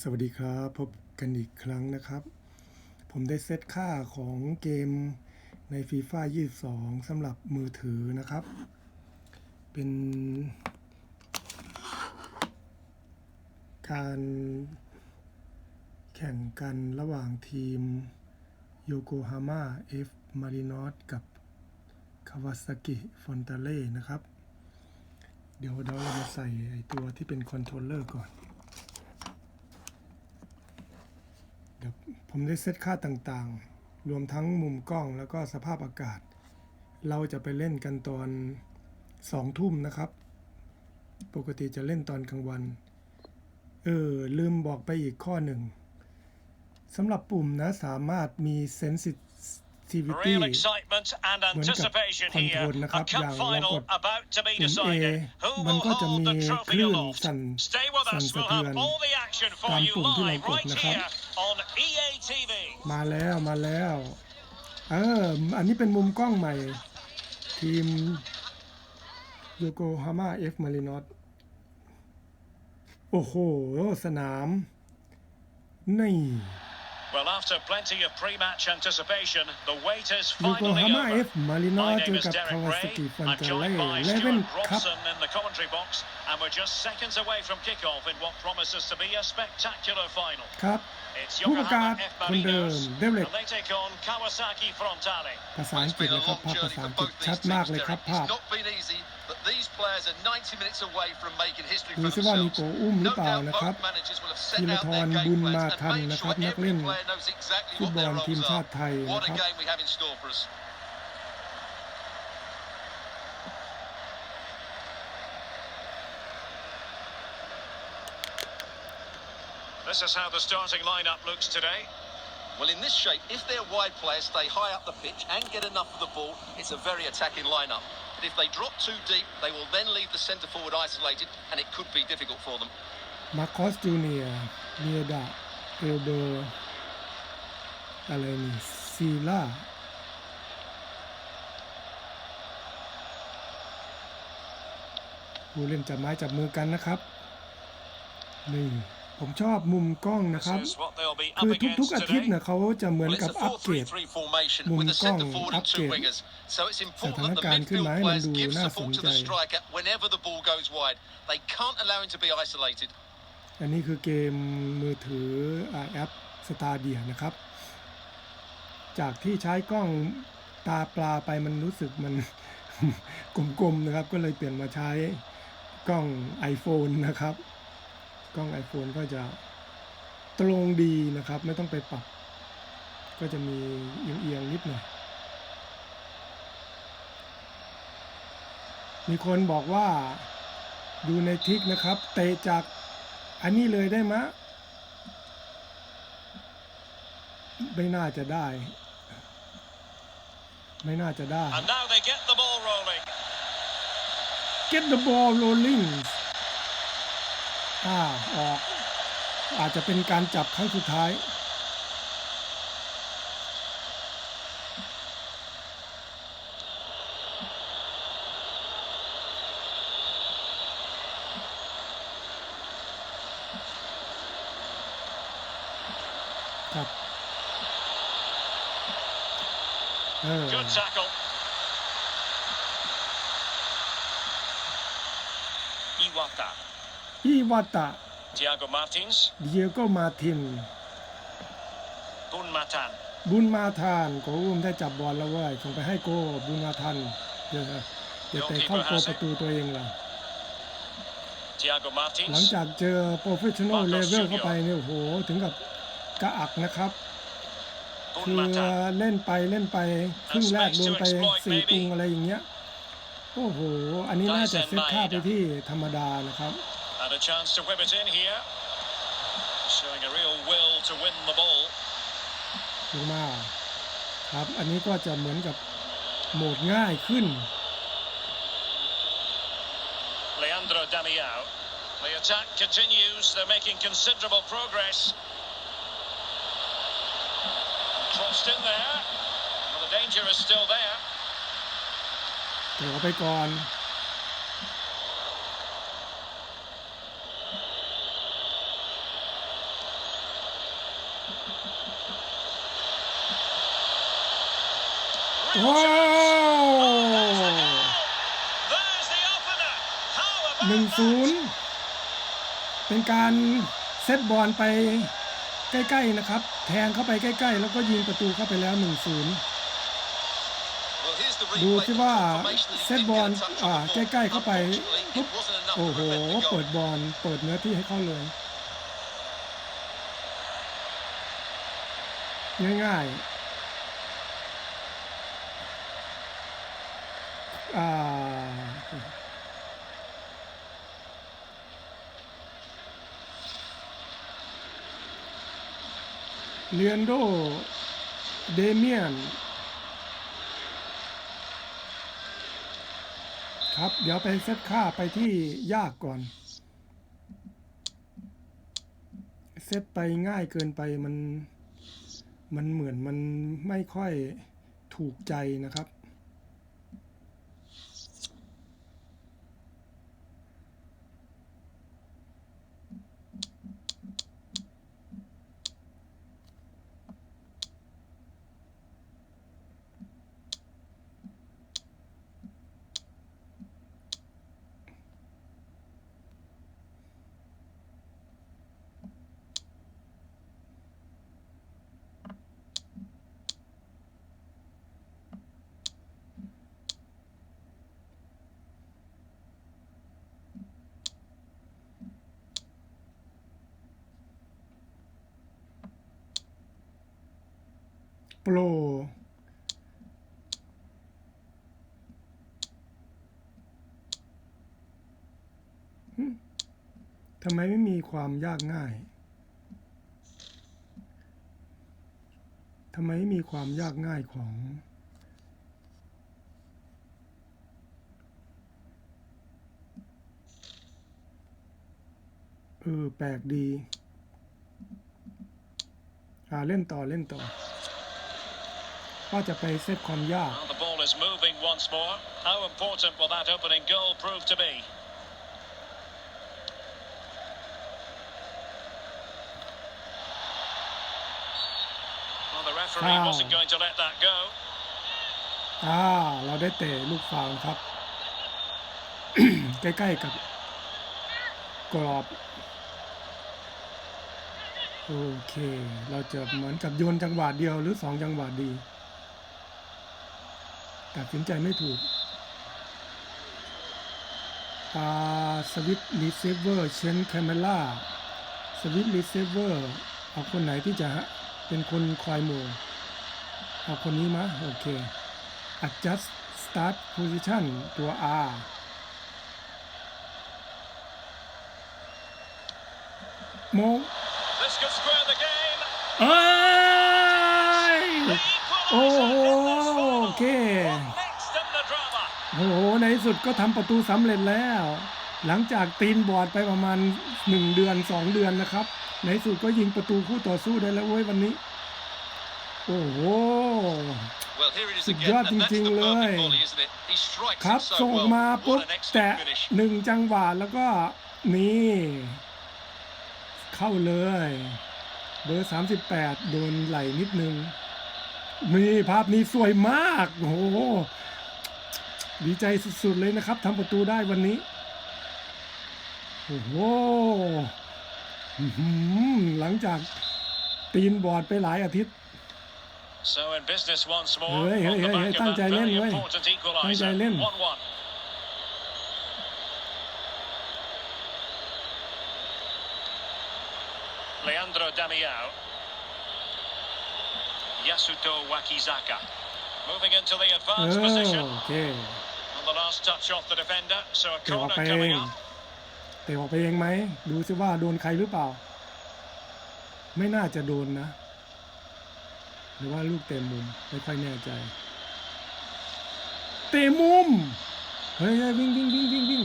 สวัสดีครับ พบกันอีกครั้งนะครับ ผมได้เซตค่าของเกมใน FIFA 22สำหรับมือถือนะครับ เป็น การแข่งกันระหว่างทีมโยโกฮาม่าเอฟมารินอสกับคาวาซากิฟอนตาเล่นะครับ เดี๋ยวเรามาใส่ไอตัวที่เป็นคอนโทรลเลอร์ก่อน เดี๋ยว ผมได้เซตค่าต่างๆ รวมทั้งมุมกล้องแล้วก็สภาพอากาศ เราจะไปเล่นกันตอนสองทุ่มนะครับ ปกติจะเล่นตอนกลางวัน เออ ลืมบอกไปอีกข้อหนึ่งสำหรับปุ่มนะสามารถมี sensitive Real excitement and เหมือนกับ anticipation คอนโทร here. ลนะครับ A อย่าง cup เราก final ด about to be ปุ่ม A decided. Who มัน will ก็จะ hold มี the ค trophy ลื่น aloft? สั่น Stay with สั่น us. สะ We'll เทือน have all the action for ตาม you ปุ่มที่เรา live กด right นะครับ here on EA TV. มาแล้วมาแล้วเอออันนี้เป็นมุมกล้องใหม่ ทีมโยโกฮาม่าเอฟมารินอสโอ้โห สนาม นี่ Well, after plenty of pre-match anticipation, the wait is โยโก finally ฮาม่าเอฟ over. มารินอ My สเจ name อ is กับ Derek คาวาซา Ray. กิฟัน I'm เตเล่ joined by เลเว่น Stuart ครับ Robson in the commentary box, and we're just seconds away from kickoff in what promises to be a spectacular final. ครับ It's ผู้ประกาศ Yokohama F คนเดิม Marinos, เดวิด and they take on Kawasaki Frontale. ภาษาอังกฤษนะครับภาพภาษาอังกฤษชัดมากเลยครับภาพ It's not been easy, but these players are 90 minutes away from making history ดู for ซิว่ามี themselves. โกอุ้มหรือ No เปล่า doubt นะครับ both managers will have ธี set ร out ท their ร game บุญ plans มา and ทัน made นะครับ sure นักเล่น every player knows exactly ฟุต what บอ their ลทีม roles ชา are. ติไทย What นะ a ครับ game we have in store for us. This is how the starting lineup looks today. Well, in this shape, if their wide players stay high up the pitch and get enough of the ball, it's a very attacking lineup. But if they drop too deep, they will then leave the centre forward isolated, and it could be difficult for them. มาคอสจูเนียเนียดาเอลเบอร์อะไรนี่ซีล่า ผู้เล่นจับไม้จับมือกันนะครับหนี่ง ผมชอบมุมกล้องนะ This ครับ is what they'll be คื up อทุก against ๆอาทิตย์ today. เนี่ยเขาจะเหมือน Well, กั it's บ a อัปเกรด4-3-3 formation Mum with a centre Kong forward and two upgrade. wingers. So it's important that the สถานการณ์ขึ้น midfield มาให้มัน players ดู give น่า support สน to ใจ the striker whenever the ball goes wide. They can't allow him to be isolated. อันนี้คือเกมมือถืออ่าแอปสตาเดียนะครับ จากที่ใช้กล้องตาปลาไปมันรู้สึกมันกลมๆนะครับ ก็เลยเปลี่ยนมาใช้กล้อง iPhone นะครับ กล้อง iPhone ก็จะตรงดีนะครับ ไม่ต้องไปปรับ ก็จะมีเอียงๆนิดหน่อย มีคนบอกว่าดูในทิกนะครับ เตะจากอันนี้เลยได้มะ ไม่น่าจะได้ ไม่น่าจะได้ And now they get the ball rolling. get the ball rolling อ่าออก อาจจะเป็นการจับครั้งสุดท้ายครับเออ Good tackle. Iwata. อีวาตะ Thiago Martins. เดียโกมาทิน Bun Matan. บุญมาทานโกอุ้มได้จับบอลแล้วเว้ยส่งไปให้โกบุญมาทันเดี๋ยวเดี๋ยวเตะเข้าโกประตูตัวเองล่ะ Thiago หลัง Martins. จากเจอโปรเฟชชั่นอลเลเวลเข้าไปเนี่ยโอ้โหถึงกับกระอักนะครับ Bun คือ Matan. เล่นไปเล่นไปครึ่งแรกโดนไปสี่ตุงอะไรอย่างเงี้ย โอ้โห อันนี้น่าจะเซตค่าไปที่ธรรมดานะครับ Had a chance to whip it in here. Showing a real will to win the ball. ลงมาครับ อันนี้ก็จะเหมือนกับโหมดง่ายขึ้น Leandro Damiao. The attack continues. They're making considerable progress. Crossed in there. Well, the danger is still there. เดี๋ยวไปก่อน หนึ่ง about ศูน that? ย์เป็นการเซตบอลไปใกล้ๆนะครับ แทงเข้าไปใกล้ๆ แล้วก็ยิงประตูเข้าไปแล้วหนึ่งศูนย์ Well, here's the ดู replay ที่ for ว่า confirmation that he เซต did บอล get a touch อ่า on the ใก ball. ล้ๆเข้าไป Unfortunately, ปุ๊บ it wasn't enough โอ้ to โห prevent the เปิด goal. บอลเปิดเนื้อที่ให้เขาเลย ง่ายๆอ่า เลียนโด เดเมียน ครับ เดี๋ยวไปเซตค่าไปที่ยากก่อน เซตไปง่ายเกินไปมัน มันเหมือนมันไม่ค่อยถูกใจนะครับ โปรทำไมไม่มีความยากง่าย ทำไมไม่มีความยากง่ายของ เออ แปลกดี อ่า เล่นต่อเล่นต่อ ว่าจะไปเซตความยาก Well, the ball is moving once more. How important will that opening goal prove to be? Well, the referee Foul. wasn't going to let that go. อ่าเราได้เตะลูกฟาวล์ครับ ใกล้ๆกับกรอบโอเค เราจะเหมือนกับโยนจังหวะเดียวหรือสองจังหวะดี ตัดสินใจไม่ถูกอ่าสวิตรีเซเวอร์เชนแคมเมล่าสวิตรีเซเวอร์เอาคนไหนที่จะเป็นคนคอยโมเอาคนนี้มะโอเค adjust start position ตัว R โม This could square the game. เอ้ย The โอ้โห เค one. What next in the drama? โอ้โห ในที่สุดก็ทำประตูสำเร็จแล้ว หลังจากตีนบอร์ดไปประมาณ 1 เดือน 2 เดือนนะครับ ในที่สุดก็ยิงประตูคู่ต่อสู้ได้แล้วเว้ยวันนี้ โอ้โห Well, here it is สุด again, ยอด and จ that's ริง the ๆเล perfect ย volley, isn't it? He strikes ครับ it so ส่งออก well. มาปุ๊บ What an excellent แตะ finish. หนึ่งจังหวะแล้วก็นี่ เข้าเลย เบอร์ 38 โดนไหลนิดนึง นี่ภาพนี้สวยมากโอ้โหดีใจสุดๆเลยนะครับทำประตูได้วันนี้ โอ้โหอื้อหือหลังจากตีนบอร์ดไปหลายอาทิตย์ So in business once more. Hey, hey, on the hey, back hey, of ตั้ง that ใจเล่น very เว้ย important ตั้งใจ equaliser. เล่น 1-1. Leandro Damiao. Yasuto Wakizaka. Moving into the เอ advanced อ position. โอเค On the last touch off the defender. So a เตะออก corner ไปเอ coming ง up. เตะออกไปเองไหม ดูซิว่าโดนใครหรือเปล่า ไม่น่าจะโดนนะ หรือว่าลูกเตะมุม ไม่ค่อยแน่ใจ เตะมุม เฮ้ยเฮ้ยวิ่งวิ่งวิ่งวิ่งวิ่ง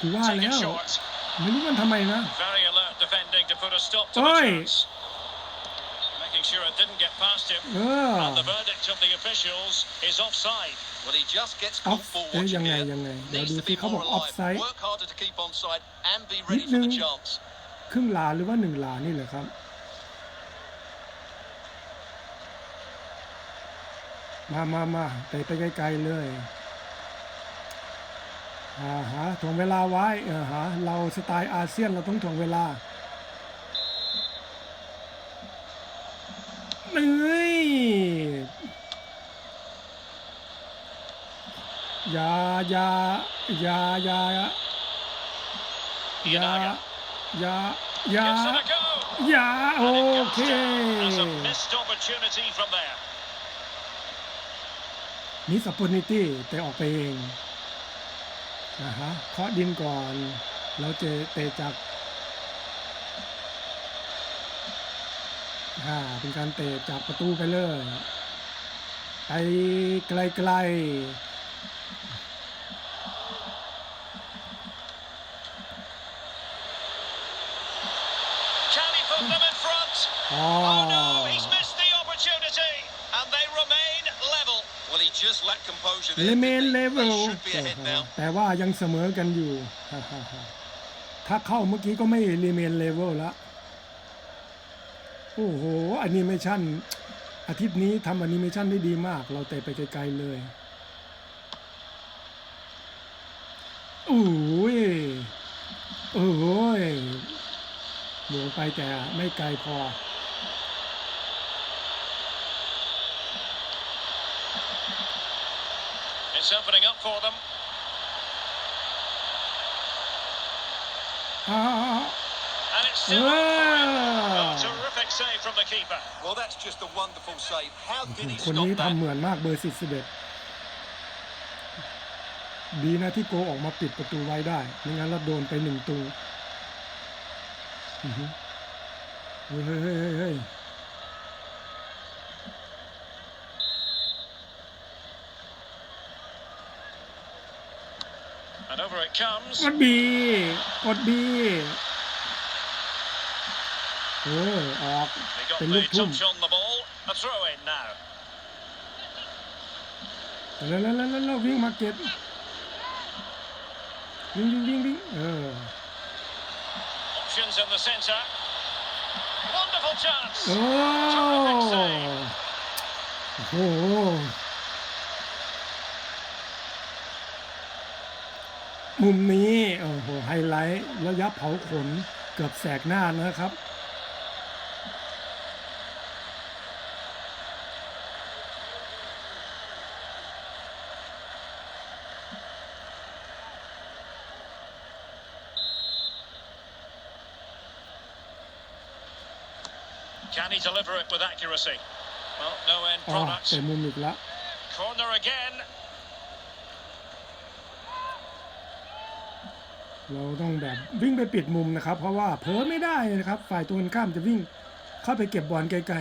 กูว่า Take แล้ it ว short. ไม่รู้มันทำไมนะ Very alert defending to put a stop to Oi. the chance. Making sure it didn't get past him. เออ And the verdict of the officials is offside. Well, he just gets Off- caught forward eh, ยังไง here. ยังไงเดี๋ยว Needs ดู to ที่ be เขาบอก more ออฟ alive. ไซด์ Work harder to keep on side and be นิ ready ด for นึ the ง chance. ครึ่งหลาหรือว่าหนึ่งหลานี่แหละครับ มามามาไปไปไกลๆเลยอ่าฮะถ่วงเวลาไว้เออฮะเราสไตล์อาเซียนเราต้องถ่วงเวลา เอ้ยอย่าอย่าอย่าอย่าอย่า Yanaga อย่าอย่า gives it a go. อย่าโอ And it comes เค down as a missed opportunity from there. มิส p ป r t u n i t y แต่ออกไปเองนะฮะเคาะดินก่อน แล้วเจเตะจาก อ่าเป็นการเตะจากประตูไปเลยไปไกล Can he put them in front? ๆอ๋อ Oh no, he's missed the opportunity, and they remain level. Well, he just lacked composure เล there. เมน didn't เล he? เว They ล should be ahead now. แต่ว่ายังเสมอกันอยู่ ถ้าเข้าเมื่อกี้ก็ไม่รีเมนเลเวลละ โอ้โหแอนิเมชันอาทิตย์นี้ทำแอนิเมชันได้ดีมาก เราเตะไปไกลๆเลยโอ้ยโอ้ยหลวงไปแต่ไม่ไกลพอ It's opening up for them. อ้า And it's still up for him. Ah. Oh, terrific save from the keeper. Well, that's just a wonderful save. How did he คน stop นี้ that? ทำเหมือนมากเบอร์สิบสิบเอ็ดดีนะที่โกออกมาปิดประตูไว้ได้ไม่งั้นเราโดนไปหนึ่งตูอือฮึเฮ้ยเฮ้ยเฮ้ยเฮ้ยเฮ้ย And over it comes. กดบีกดบี เออออก They got เป็น the ลูกทุ่ม touch on the ball. A throw in now. แล้วแล้วแล้วแล้ววิ่งมาเก็บวิ่งวิ่งวิ่งวิ่งเออ Options in the centre. Wonderful chance. โอ้โหมุมนี้โอ้โหไฮไลท์ระยะเผาขนเกือบแสกหน้านะครับ Can he deliver it with accuracy? Well, no end อ๋อ product. แต่มุมอีกแล้ว Corner again. เราต้องแบบวิ่งไปปิดมุมนะครับ เพราะว่าเผลอไม่ได้นะครับ ฝ่ายตรงกันข้ามจะวิ่งเข้าไปเก็บบอลใกล้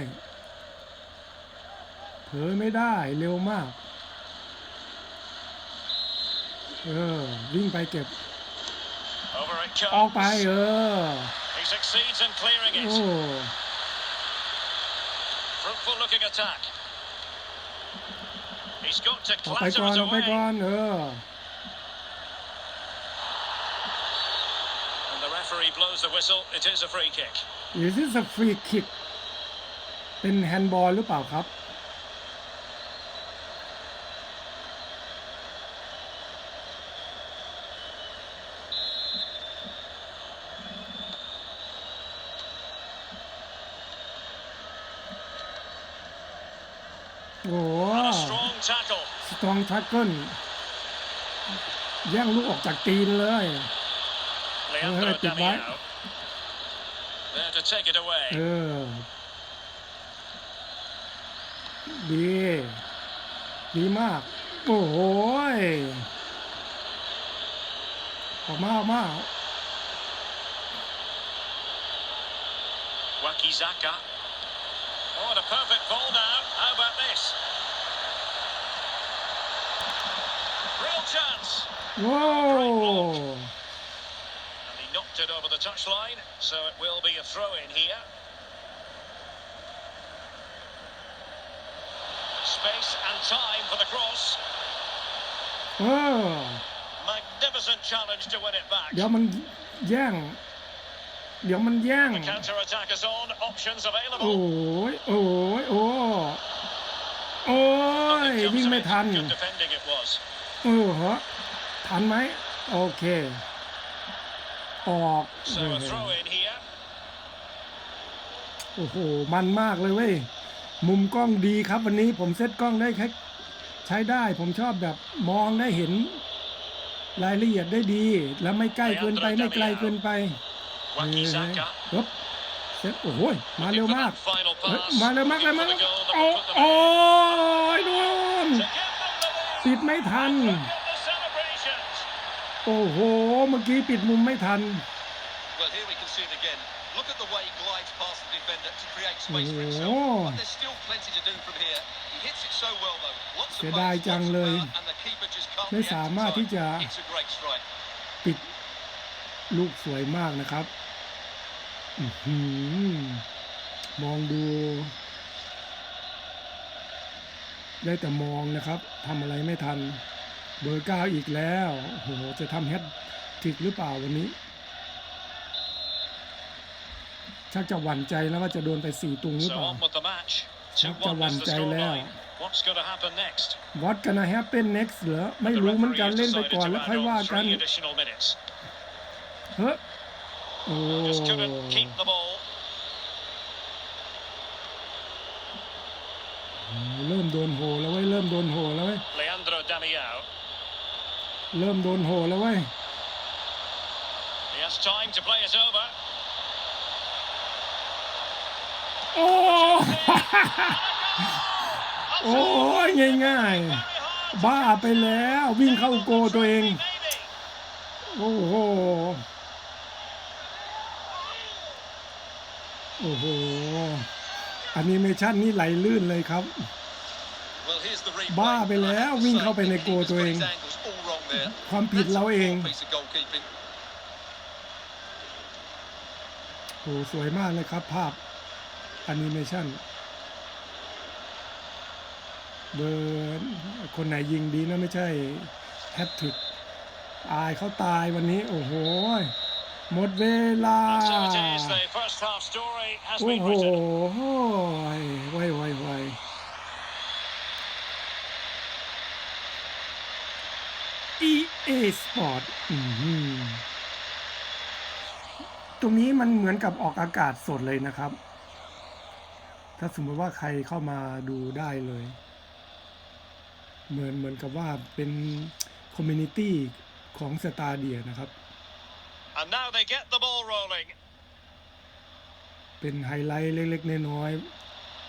ๆเผลอไม่ได้เร็วมากเออวิ่งไปเก็บ Over it ออกไป comes. เออ He succeeds in clearing โอ้ it. Fruitful looking attack. He's got to ออกไป clatter ก่อน it ออกไปก่อ away. น เออ And the referee blows the whistle. It is a free kick. Is this a free kick เป็นแฮนด์บอลหรือเปล่าครับ สตรองทักเกิลแย่งลูกออกจากตีนเลย Leandro Uh, good night. Damiao. There to take it away. เออดี ดีมาก โอ้โหยออกมาออกมา Wakizaka. Oh, and a perfect ball now. How about this? Real chance. ว้าว And he knocked it over the touchline, so it will be a throw in here. Space and time for the cross. เออ Magnificent challenge to win it back. เดี๋ยวมันแย่ง เดี๋ยวมันแย่ง The counter attack is on. Options โอ้ available. ย โอ้ย โอ้ โอ้ ย Nothing วิ่ง comes of ไม่ it. ทัน Good defending it was. เออเหรอทันไหมโอเค ออก So a throw in here. โอ้โห มันมากเลยเว้ย มุมกล้องดีครับวันนี้ผมเซตกล้องได้แค่ใช้ได้ ผมชอบแบบมองได้เห็น รายละเอียดได้ดี แล้วไม่ใกล้เกินไปไม่ไกลเกินไป Wakizaka. ปึ๊บเซตโอ้โหมาเร็ว Looking for มาก that final เฮ้ย pass. มาเร็วมากเลย Looking มา for เร็ว the goal that โอ้ will put them โอ้ ahead. ยโดน ปิดไม่ทัน Look at the celebrations. โอ้โห เมื่อกี้ปิดมุมไม่ทัน Well, here we can see it again. Look at the way he glides past the defender to create space for Oh. himself. But there's still plenty to do from here. He hits it so well, though. Lots of เสียดาย pace, จัง lots of เลย power, and the keeper just can't ไม่ react สา in มารถ time. ที่จะ It's a great strike. ปิดลูกสวยมากนะครับ อื้อหือมองดู ได้แต่มองนะครับทำอะไรไม่ทัน เบอร์เก้าอีกแล้วโอ้โหจะทำแฮตทริกหรือเปล่าวันนี้ ชักจะหวั่นใจแล้วว่าจะโดนไปสี่ตุงหรือ So เปล่า on with the match. ชักจะ2-1หวั่น was the ใจแล้ว scoreline. What's going to happen next? What gonna happen next เหรอไม่ The รู้เหมือน referee กัน has เล่นไป decided ก่อน to แล้ว add ค่อยว่า on กัน three additional minutes. เฮ้ยโอ้ Just couldn't keep the ball. เริ่มโดนโหแล้วเว้ยเริ่มโดนโหแล้วเว้ย Leandro Damiao. เริ่มโดนโหแล้วเว้ย He has time to play it over. โอ้โอ้ยง่ายๆ บ้าไปแล้ววิ่งเข้าโกตัวเอง โอ้โห โอ้โหแอนิเมชันนี่ไหลลื่นเลยครับ Well, here's the replay. บ้าไปแล้ววิ่งเข้าไปในโก The ตัวเอง keeper's got his angles all wrong there. ความผิด That's เรา a เอง poor piece of goalkeeping. โอ้สวยมากเลยครับภาพแอนิเมชันเบอร์คนไหนยิงดีนะไม่ใช่แฮตทริกอายเขาตายวันนี้ โอ้โห หมดเวลา And so it is. The first half story has โอ้ been โห written. ไวไวไวอีเอสปอร์ตตรงนี้มันเหมือนกับออกอากาศสดเลยนะครับ ถ้าสมมติว่าใครเข้ามาดูได้เลย เหมือนเหมือนกับว่าเป็นคอมมูนิตี้ของสตาเดียนะครับ And now they get the ball rolling. เป็นไฮไลท์เล็กๆน้อย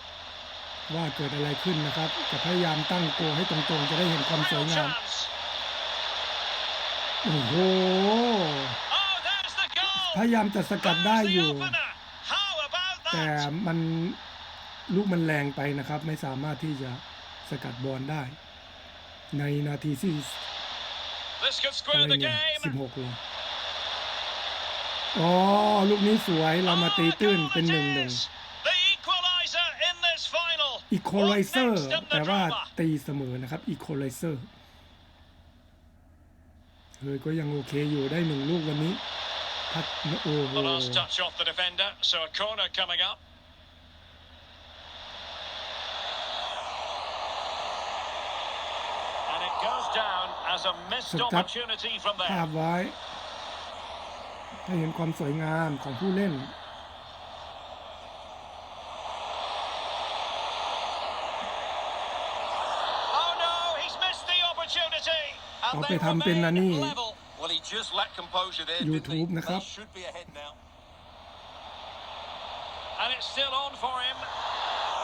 ๆว่าเกิดอะไรขึ้นนะครับ จะพยายามตั้งตัวให้ตรงๆ จะได้เห็นความสวย Real งาม chance. โอ้โห Oh, there's the goal. พยายามจะสกัดได้ There's อ the ยู่ opener. How about แต่ that? มันลูกมันแรงไปนะครับ ไม่สามารถที่จะสกัดบอลได้ ในนาทีที่ This could อะ square ไร the เนี่ย game. สิบหกเลย อ๋อ ลูกนี้สวย เรามาตี Oh, ตื้น goal เป็น it หนึ่งหนึ่ง is. The equaliser in this final. อีโคไล What เซอร์ next in แปล the ว่า drama? ตีเสมอนะครับอีโคไลเซอร์เฮ้ยก็ยังโอเคอยู่ได้หนึ่งลูกวันนี้พัดโอ้โห The last touch off the defender, so a corner coming up. And it goes down as a missed Stop. opportunity from ภา there. พไว้ ให้เห็นความสวยงามของผู้เล่น Oh no, he's missed the opportunity. เอา And ไป they ทำเป็นอัน remain นี้ level. Well, he just lacked composure there. didn't he? YouTube นะครับ They should be ahead now. And it's still on for him.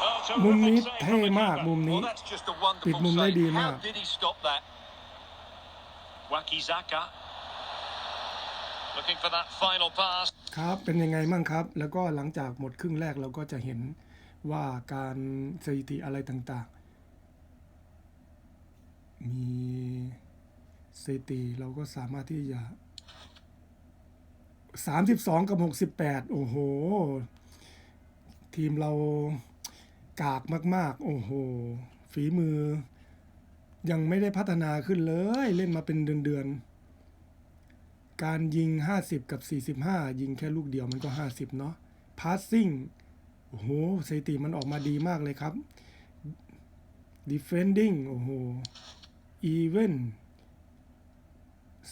Oh, มุมนี้ terrific save เท่ from the มาก keeper. มุมนี้ Well, that's just a ปิด wonderful มุมได้ดี save. มาก How did he stop that? Wakizaka. Looking for that final pass. ครับเป็นยังไงมั่งครับ แล้วก็หลังจากหมดครึ่งแรกเราก็จะเห็นว่าการสถิติอะไรต่างๆ มีสถิติเราก็สามารถที่จะ32 กับ 68 โอ้โห ทีมเรากากมาก ๆ โอ้โห ฝีมือ ยังไม่ได้พัฒนาขึ้นเลย เล่นมาเป็นเดือน ๆ การยิง 50 กับ 45 ยิงแค่ลูกเดียวมันก็ 50 เนาะพาสซิ่งโอ้โหสถิติมันออกมาดีมากเลยครับ defending โอ้โห even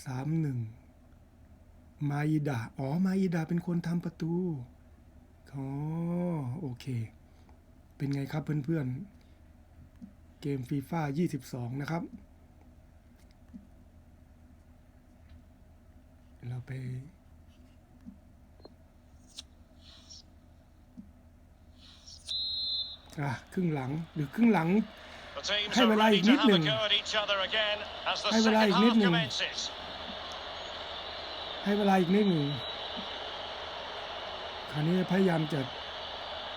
สามหนึ่งมาอิดาอ๋อ มาอิดาเป็นคนทำประตู อ๋อ โอเค เป็นไงครับเพื่อนๆ เกมฟีฟ่า22 นะครับ เราไป อะครึ่งหลังหรือครึ่งหลัง The teams Hey, are well, ready I to need have a them. go at each other again as the Hey, well, I second need half them. commences. ให้เวลาอีกนิดหนึ่งคราวนี้พยายามจะ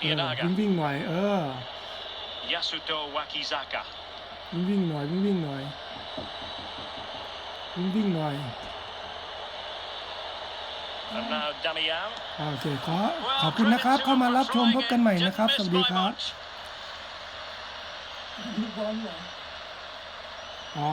เออ Ianaga, วิ่งวิ่งๆหน่อย เออ Yasuto Wakizaka. วิ่งวิ่งๆหน่อยวิ่งวิ่งๆหน่อยวิ่งวิ่งๆหน่อย And now Damian. อ่า โอเคขอ Well, ขอบคุณนะครับ credit to เข้า him มา for รับชม trying พบกันใหม่ it. นะครับ Didn't สวั miss สดี by ครับ much. อ๋อ